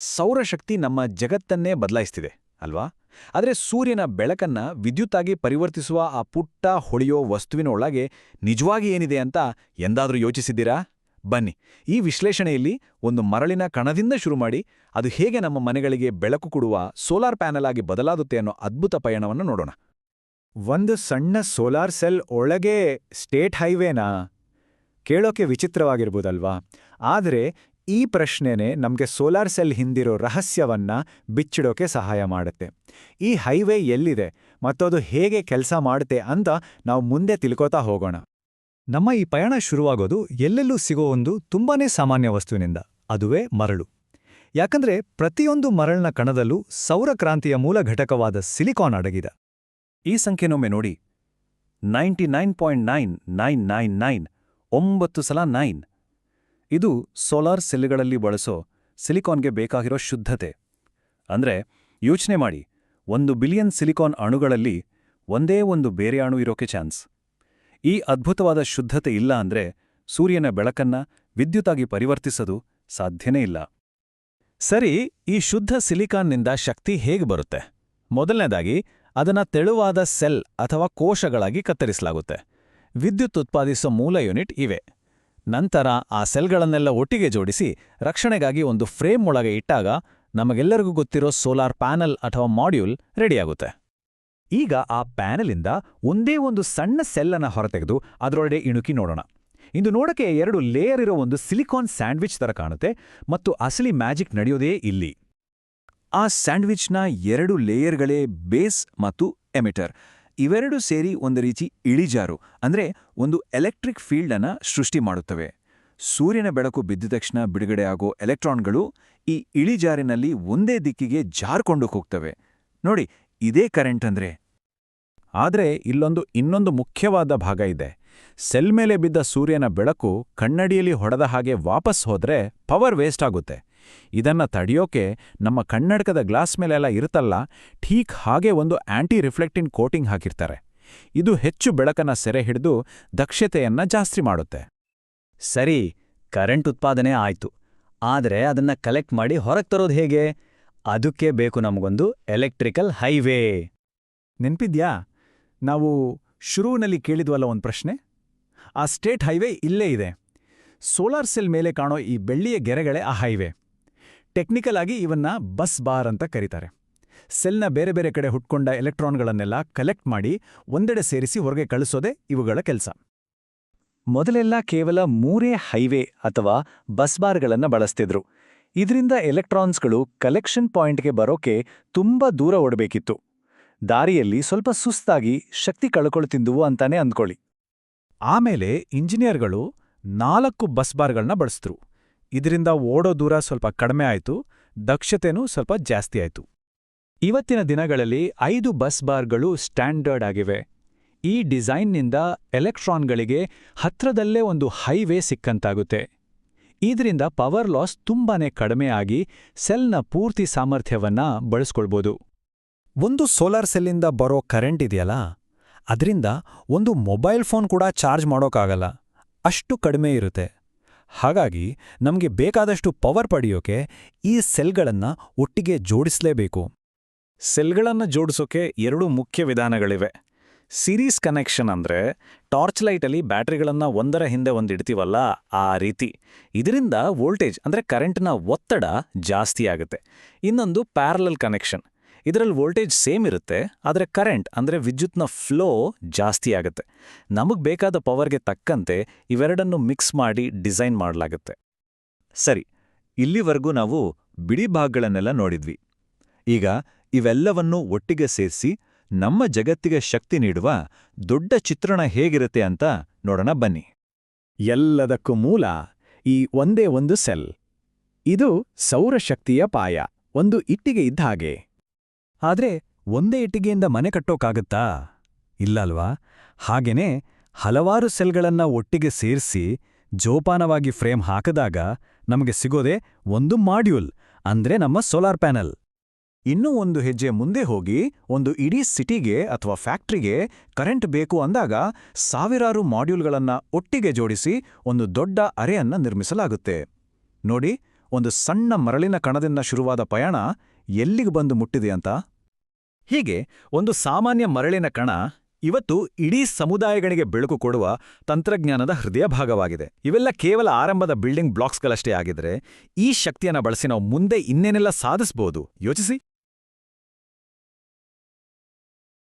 ಸೌರಶಕ್ತಿ ನಮ್ಮ ಜಗತ್ತನ್ನೇ ಬದಲಾಯಿಸ್ತಿದೆ, ಅಲ್ವಾ? ಆದರೆ ಸೂರ್ಯನ ಬೆಳಕನ್ನ ವಿದ್ಯುತ್ತಾಗಿ ಪರಿವರ್ತಿಸುವ ಆ ಪುಟ್ಟ ಹೊಳೆಯೋ ವಸ್ತುವಿನ ಒಳಗೆ ನಿಜವಾಗಿ ಏನಿದೆ ಅಂತ ಎಂದಾದರೂ ಯೋಚಿಸಿದ್ದೀರಾ? ಬನ್ನಿ, ಈ ವಿಶ್ಲೇಷಣೆಯಲ್ಲಿ ಒಂದು ಮರಳಿನ ಕಣದಿಂದ ಶುರು ಮಾಡಿ ಅದು ಹೇಗೆ ನಮ್ಮ ಮನೆಗಳಿಗೆ ಬೆಳಕು ಕೊಡುವ ಸೋಲಾರ್ ಪ್ಯಾನೆಲ್ ಆಗಿ ಬದಲಾಗುತ್ತೆ ಅನ್ನೋ ಅದ್ಭುತ ಪಯಣವನ್ನು ನೋಡೋಣ. ಒಂದು ಸಣ್ಣ ಸೋಲಾರ್ ಸೆಲ್ ಒಳಗೆ ಸ್ಟೇಟ್ ಹೈವೇನಾ? ಕೇಳೋಕೆ ವಿಚಿತ್ರವಾಗಿರ್ಬೋದಲ್ವಾ? ಆದರೆ ಈ ಪ್ರಶ್ನೆನೇ ನಮಗೆ ಸೋಲಾರ್ ಸೆಲ್ ಹಿಂದಿರೋ ರಹಸ್ಯವನ್ನ ಬಿಚ್ಚಿಡೋಕೆ ಸಹಾಯ ಮಾಡುತ್ತೆ. ಈ ಹೈವೇ ಎಲ್ಲಿದೆ, ಮತ್ತದು ಹೇಗೆ ಕೆಲಸ ಮಾಡುತ್ತೆ ಅಂತ ನಾವು ಮುಂದೆ ತಿಳ್ಕೋತಾ ಹೋಗೋಣ. ನಮ್ಮ ಈ ಪಯಣ ಶುರುವಾಗೋದು ಎಲ್ಲೆಲ್ಲೂ ಸಿಗೋ ಒಂದು ತುಂಬಾನೇ ಸಾಮಾನ್ಯ ವಸ್ತುವಿನಿಂದ, ಅದುವೇ ಮರಳು. ಯಾಕಂದ್ರೆ ಪ್ರತಿಯೊಂದು ಮರಳಿನ ಕಣದಲ್ಲೂ ಸೌರಕ್ರಾಂತಿಯ ಮೂಲ ಘಟಕವಾದ ಸಿಲಿಕಾನ್ ಅಡಗಿದೆ. ಈ ಸಂಖ್ಯೆನೊಮ್ಮೆ ನೋಡಿ. Ninety nine point nine nine nine nine, ಒಂಬತ್ತು ಸಲ ನೈನ್. ಇದು ಸೋಲಾರ್ ಸೆಲ್ಗಳಲ್ಲಿ ಬಳಸೋ ಸಿಲಿಕಾನ್ಗೆ ಬೇಕಾಗಿರೋ ಶುದ್ಧತೆ. ಅಂದ್ರೆ ಯೋಚನೆ ಮಾಡಿ, ಒಂದು ಬಿಲಿಯನ್ ಸಿಲಿಕಾನ್ ಅಣುಗಳಲ್ಲಿ ಒಂದೇ ಒಂದು ಬೇರೆ ಅಣು ಇರೋಕೆ ಚಾನ್ಸ್. ಈ ಅದ್ಭುತವಾದ ಶುದ್ಧತೆ ಇಲ್ಲ ಅಂದ್ರೆ ಸೂರ್ಯನ ಬೆಳಕನ್ನ ವಿದ್ಯುತ್ತಾಗಿ ಪರಿವರ್ತಿಸೋದು ಸಾಧ್ಯನೇ ಇಲ್ಲ. ಸರಿ, ಈ ಶುದ್ಧ ಸಿಲಿಕಾನ್ನಿಂದ ಶಕ್ತಿ ಹೇಗೆ ಬರುತ್ತೆ? ಮೊದಲನೇದಾಗಿ, ಅದನ್ನ ತೆಳುವಾದ ಸೆಲ್ ಅಥವಾ ಕೋಶಗಳಾಗಿ ಕತ್ತರಿಸಲಾಗುತ್ತೆ. ವಿದ್ಯುತ್ ಉತ್ಪಾದಿಸೋ ಮೂಲ ಯೂನಿಟ್ ಇವೆ. ನಂತರ ಆ ಸೆಲ್ಗಳನ್ನೆಲ್ಲ ಒಟ್ಟಿಗೆ ಜೋಡಿಸಿ ರಕ್ಷಣೆಗಾಗಿ ಒಂದು ಫ್ರೇಮ್ ಒಳಗೆ ಇಟ್ಟಾಗ ನಮಗೆಲ್ಲರಿಗೂ ಗೊತ್ತಿರೋ ಸೋಲಾರ್ ಪ್ಯಾನಲ್ ಅಥವಾ ಮಾಡ್ಯೂಲ್ ರೆಡಿಯಾಗುತ್ತೆ. ಈಗ ಆ ಪ್ಯಾನಲಿಂದ ಒಂದೇ ಒಂದು ಸಣ್ಣ ಸೆಲ್ಲನ್ನು ಹೊರತೆಗೆದು ಅದರೊಳಗೆ ಇಣುಕಿ ನೋಡೋಣ. ಇಂದು ನೋಡಕ್ಕೆ ಎರಡು ಲೇಯರ್ ಇರೋ ಒಂದು ಸಿಲಿಕಾನ್ ಸ್ಯಾಂಡ್ವಿಚ್ ತರ ಕಾಣುತ್ತೆ ಮತ್ತು ಅಸಲಿ ಮ್ಯಾಜಿಕ್ ನಡೆಯೋದೇ ಇಲ್ಲಿ. ಆ ಸ್ಯಾಂಡ್ವಿಚ್ನ ಎರಡು ಲೇಯರ್ಗಳೇ ಬೇಸ್ ಮತ್ತು ಎಮಿಟರ್. ಇವೆರಡು ಸೇರಿ ಒಂದು ರೀತಿ ಇಳಿಜಾರು, ಅಂದ್ರೆ ಒಂದು ಎಲೆಕ್ಟ್ರಿಕ್ ಫೀಲ್ಡನ್ನು ಸೃಷ್ಟಿ ಮಾಡುತ್ತವೆ. ಸೂರ್ಯನ ಬೆಳಕು ಬಿದ್ದ ತಕ್ಷಣ ಬಿಡುಗಡೆ ಆಗೋ ಎಲೆಕ್ಟ್ರಾನ್ಗಳು ಈ ಇಳಿಜಾರಿನಲ್ಲಿ ಒಂದೇ ದಿಕ್ಕಿಗೆ ಜಾರ್ಕೊಂಡು ಹೋಗ್ತವೆ. ನೋಡಿ, ಇದೇ ಕರೆಂಟ್ ಅಂದ್ರೆ. ಆದರೆ ಇಲ್ಲೊಂದು ಇನ್ನೊಂದು ಮುಖ್ಯವಾದ ಭಾಗ ಇದೆ. ಸೆಲ್ ಮೇಲೆ ಬಿದ್ದ ಸೂರ್ಯನ ಬೆಳಕು ಕನ್ನಡಿಯಲ್ಲಿ ಹೊಡೆದ ಹಾಗೆ ವಾಪಸ್ ಹೋದ್ರೆ ಪವರ್ ವೇಸ್ಟ್ ಆಗುತ್ತೆ. ಇದನ್ನ ತಡೆಯೋಕೆ ನಮ್ಮ ಕನ್ನಡಕದ ಗ್ಲಾಸ್ ಮೇಲೆಲ್ಲ ಇರುತ್ತಲ್ಲ ಠೀಕ್ ಹಾಗೆ ಒಂದು ಆಂಟಿ ರಿಫ್ಲೆಕ್ಟಿನ್ ಕೋಟಿಂಗ್ ಹಾಕಿರ್ತಾರೆ. ಇದು ಹೆಚ್ಚು ಬೆಳಕನ್ನ ಸೆರೆ ಹಿಡಿದು ದಕ್ಷತೆಯನ್ನ ಜಾಸ್ತಿ ಮಾಡುತ್ತೆ. ಸರಿ ಕರೆಂಟ್ ಉತ್ಪಾದನೆ ಆಯ್ತು. ಆದರೆ ಅದನ್ನ ಕಲೆಕ್ಟ್ ಮಾಡಿ ಹೊರಗೆ ತರೋದು ಹೇಗೆ? ಅದಕ್ಕೆ ಬೇಕು ನಮಗೊಂದು ಎಲೆಕ್ಟ್ರಿಕಲ್ ಹೈವೇ ನೆನ್ಪಿದ್ಯಾ? ನಾವು ಶುರುವಿನಲ್ಲಿ ಕೇಳಿದ್ವಲ್ಲ ಒಂದು ಪ್ರಶ್ನೆ? ಆ ಸ್ಟೇಟ್ ಹೈವೇ ಇಲ್ಲೇ ಇದೆ. ಸೋಲಾರ್ ಸೆಲ್ ಮೇಲೆ ಕಾಣೋ ಈ ಬೆಳ್ಳಿಯ ಗೆರೆಗಳೇ ಆ ಹೈವೇ ಟೆಕ್ನಿಕಲ್ ಆಗಿ ಇವನ್ನ ಬಸ್ ಬಾರ್ ಅಂತ ಕರೀತಾರೆ. ಸೆಲ್ನ ಬೇರೆ ಬೇರೆ ಕಡೆ ಹುಟ್ಕೊಂಡ ಎಲೆಕ್ಟ್ರಾನ್ಗಳನ್ನೆಲ್ಲ ಕಲೆಕ್ಟ್ ಮಾಡಿ ಒಂದೆಡೆ ಸೇರಿಸಿ ಹೊರಗೆ ಕಳಿಸೋದೇ ಇವುಗಳ ಕೆಲಸ. ಮೊದಲೆಲ್ಲ ಕೇವಲ ಮೂರೇ ಹೈವೇ ಅಥವಾ ಬಸ್ ಬಾರ್ಗಳನ್ನು ಬಳಸ್ತಿದ್ರು. ಇದರಿಂದ ಎಲೆಕ್ಟ್ರಾನ್ಸ್ಗಳು ಕಲೆಕ್ಷನ್ ಪಾಯಿಂಟ್ಗೆ ಬರೋಕೆ ತುಂಬಾ ದೂರ ಓಡಬೇಕಿತ್ತು. ದಾರಿಯಲ್ಲಿ ಸ್ವಲ್ಪ ಸುಸ್ತಾಗಿ ಶಕ್ತಿ ಕಳ್ಕೊಳ್ತಿದ್ದುವು ಅಂತಾನೆ ಅಂದ್ಕೊಳ್ಳಿ. ಆಮೇಲೆ ಇಂಜಿನಿಯರ್ಗಳು ನಾಲ್ಕು ಬಸ್ ಬಾರ್ಗಳನ್ನ ಬಳಸಿದ್ರು. ಇದರಿಂದ ಓಡೋ ದೂರ ಸ್ವಲ್ಪ ಕಡಿಮೆ ಆಯಿತು, ದಕ್ಷತೆನೂ ಸ್ವಲ್ಪ ಜಾಸ್ತಿ ಆಯಿತು. ಇವತ್ತಿನ ದಿನಗಳಲ್ಲಿ ಐದು ಬಸ್ ಬಾರ್ಗಳು ಸ್ಟ್ಯಾಂಡರ್ಡ್ ಆಗಿವೆ. ಈ ಡಿಸೈನ್ನಿಂದ ಎಲೆಕ್ಟ್ರಾನ್ಗಳಿಗೆ ಹತ್ರದಲ್ಲೇ ಒಂದು ಹೈವೇ ಸಿಕ್ಕಂತಾಗುತ್ತೆ. ಇದರಿಂದ ಪವರ್ ಲಾಸ್ ತುಂಬಾನೇ ಕಡಿಮೆ ಆಗಿ ಸೆಲ್ನ ಪೂರ್ತಿ ಸಾಮರ್ಥ್ಯವನ್ನ ಬಳಸ್ಕೊಳ್ಬೋದು. ಒಂದು ಸೋಲಾರ್ ಸೆಲ್ಲಿಂದ ಬರೋ ಕರೆಂಟ್ ಇದೆಯಲ್ಲ, ಅದರಿಂದ ಒಂದು ಮೊಬೈಲ್ ಫೋನ್ ಕೂಡ ಚಾರ್ಜ್ ಮಾಡೋಕ್ಕಾಗಲ್ಲ, ಅಷ್ಟು ಕಡಿಮೆ ಇರುತ್ತೆ. ಹಾಗಾಗಿ ನಮಗೆ ಬೇಕಾದಷ್ಟು ಪವರ್ ಪಡೆಯೋಕೆ ಈ ಸೆಲ್ಗಳನ್ನು ಒಟ್ಟಿಗೆ ಜೋಡಿಸಲೇಬೇಕು. ಸೆಲ್ಗಳನ್ನು ಜೋಡಿಸೋಕೆ ಎರಡು ಮುಖ್ಯ ವಿಧಾನಗಳಿವೆ. ಸಿರೀಸ್ ಕನೆಕ್ಷನ್ ಅಂದ್ರೆ ಟಾರ್ಚ್ ಲೈಟಲ್ಲಿ ಬ್ಯಾಟ್ರಿಗಳನ್ನು ಒಂದರ ಹಿಂದೆ ಒಂದಿಡ್ತೀವಲ್ಲ ಆ ರೀತಿ. ಇದರಿಂದ ವೋಲ್ಟೇಜ್ ಅಂದ್ರೆ ಕರೆಂಟ್ನ ಒತ್ತಡ ಜಾಸ್ತಿ ಆಗುತ್ತೆ. ಇನ್ನೊಂದು ಪ್ಯಾರಲಲ್ ಕನೆಕ್ಷನ್ ಇದರಲ್ಲಿ ವೋಲ್ಟೇಜ್ ಸೇಮ್ ಇರುತ್ತೆ, ಆದರೆ ಕರೆಂಟ್ ಅಂದರೆ ವಿದ್ಯುತ್ನ ಫ್ಲೋ ಜಾಸ್ತಿ ಆಗುತ್ತೆ. ನಮಗೆ ಬೇಕಾದ ಪವರ್ಗೆ ತಕ್ಕಂತೆ ಇವೆರಡನ್ನು ಮಿಕ್ಸ್ ಮಾಡಿ ಡಿಸೈನ್ ಮಾಡಲಾಗುತ್ತೆ. ಸರಿ, ಇಲ್ಲಿವರೆಗೂ ನಾವು ಬಿಡಿ ಭಾಗಗಳನ್ನೆಲ್ಲ ನೋಡಿದ್ವಿ. ಈಗ ಇವೆಲ್ಲವನ್ನೂ ಒಟ್ಟಿಗೆ ಸೇರಿಸಿ ನಮ್ಮ ಜಗತ್ತಿಗೆ ಶಕ್ತಿ ನೀಡುವ ದೊಡ್ಡ ಚಿತ್ರಣ ಹೇಗಿರುತ್ತೆ ಅಂತ ನೋಡೋಣ ಬನ್ನಿ. ಎಲ್ಲದಕ್ಕೂ ಮೂಲ ಈ ಒಂದೇ ಒಂದು ಸೆಲ್. ಇದು ಸೌರಶಕ್ತಿಯ ಪಾಯ, ಒಂದು ಇಟ್ಟಿಗೆ ಇದ್ದ ಹಾಗೆ. ಆದ್ರೆ ಒಂದೇ ಇಟ್ಟಿಗೆಯಿಂದ ಮನೆ ಕಟ್ಟೋಕಾಗತ್ತಾ? ಇಲ್ಲಲ್ವಾ? ಹಾಗೇನೇ ಹಲವಾರು ಸೆಲ್ಗಳನ್ನ ಒಟ್ಟಿಗೆ ಸೇರಿಸಿ ಜೋಪಾನವಾಗಿ ಫ್ರೇಮ್ ಹಾಕದಾಗ ನಮಗೆ ಸಿಗೋದೇ ಒಂದು ಮಾಡ್ಯೂಲ್, ಅಂದ್ರೆ ನಮ್ಮ ಸೋಲಾರ್ ಪ್ಯಾನೆಲ್. ಇನ್ನೂ ಒಂದು ಹೆಜ್ಜೆ ಮುಂದೆ ಹೋಗಿ ಒಂದು ಇಡೀ ಸಿಟಿಗೆ ಅಥವಾ ಫ್ಯಾಕ್ಟ್ರಿಗೆ ಕರೆಂಟ್ ಬೇಕು ಅಂದಾಗ ಸಾವಿರಾರು ಮಾಡ್ಯೂಲ್ಗಳನ್ನು ಒಟ್ಟಿಗೆ ಜೋಡಿಸಿ ಒಂದು ದೊಡ್ಡ ಅರೆಯನ್ನ ನಿರ್ಮಿಸಲಾಗುತ್ತೆ. ನೋಡಿ ಒಂದು ಸಣ್ಣ ಮರಳಿನ ಕಣದಿಂದ ಶುರುವಾದ ಪಯಣ ಎಲ್ಲಿಗೆ ಬಂದು ಮುಟ್ಟಿದೆ ಅಂತ? ಹೀಗೆ ಒಂದು ಸಾಮಾನ್ಯ ಮರಳಿನ ಕಣ ಇವತ್ತು ಇಡೀ ಸಮುದಾಯಗಳಿಗೆ ಬೆಳಕು ಕೊಡುವ ತಂತ್ರಜ್ಞಾನದ ಹೃದಯ ಭಾಗವಾಗಿದೆ. ಇವೆಲ್ಲ ಕೇವಲ ಆರಂಭದ ಬಿಲ್ಡಿಂಗ್ ಬ್ಲಾಕ್ಸ್ಗಳಷ್ಟೇ ಆಗಿದ್ರೆ ಈ ಶಕ್ತಿಯನ್ನ ಬಳಸಿ ನಾವು ಮುಂದೆ ಇನ್ನೇನೆಲ್ಲ ಸಾಧಿಸ್ಬೋದು. ಯೋಚಿಸಿ.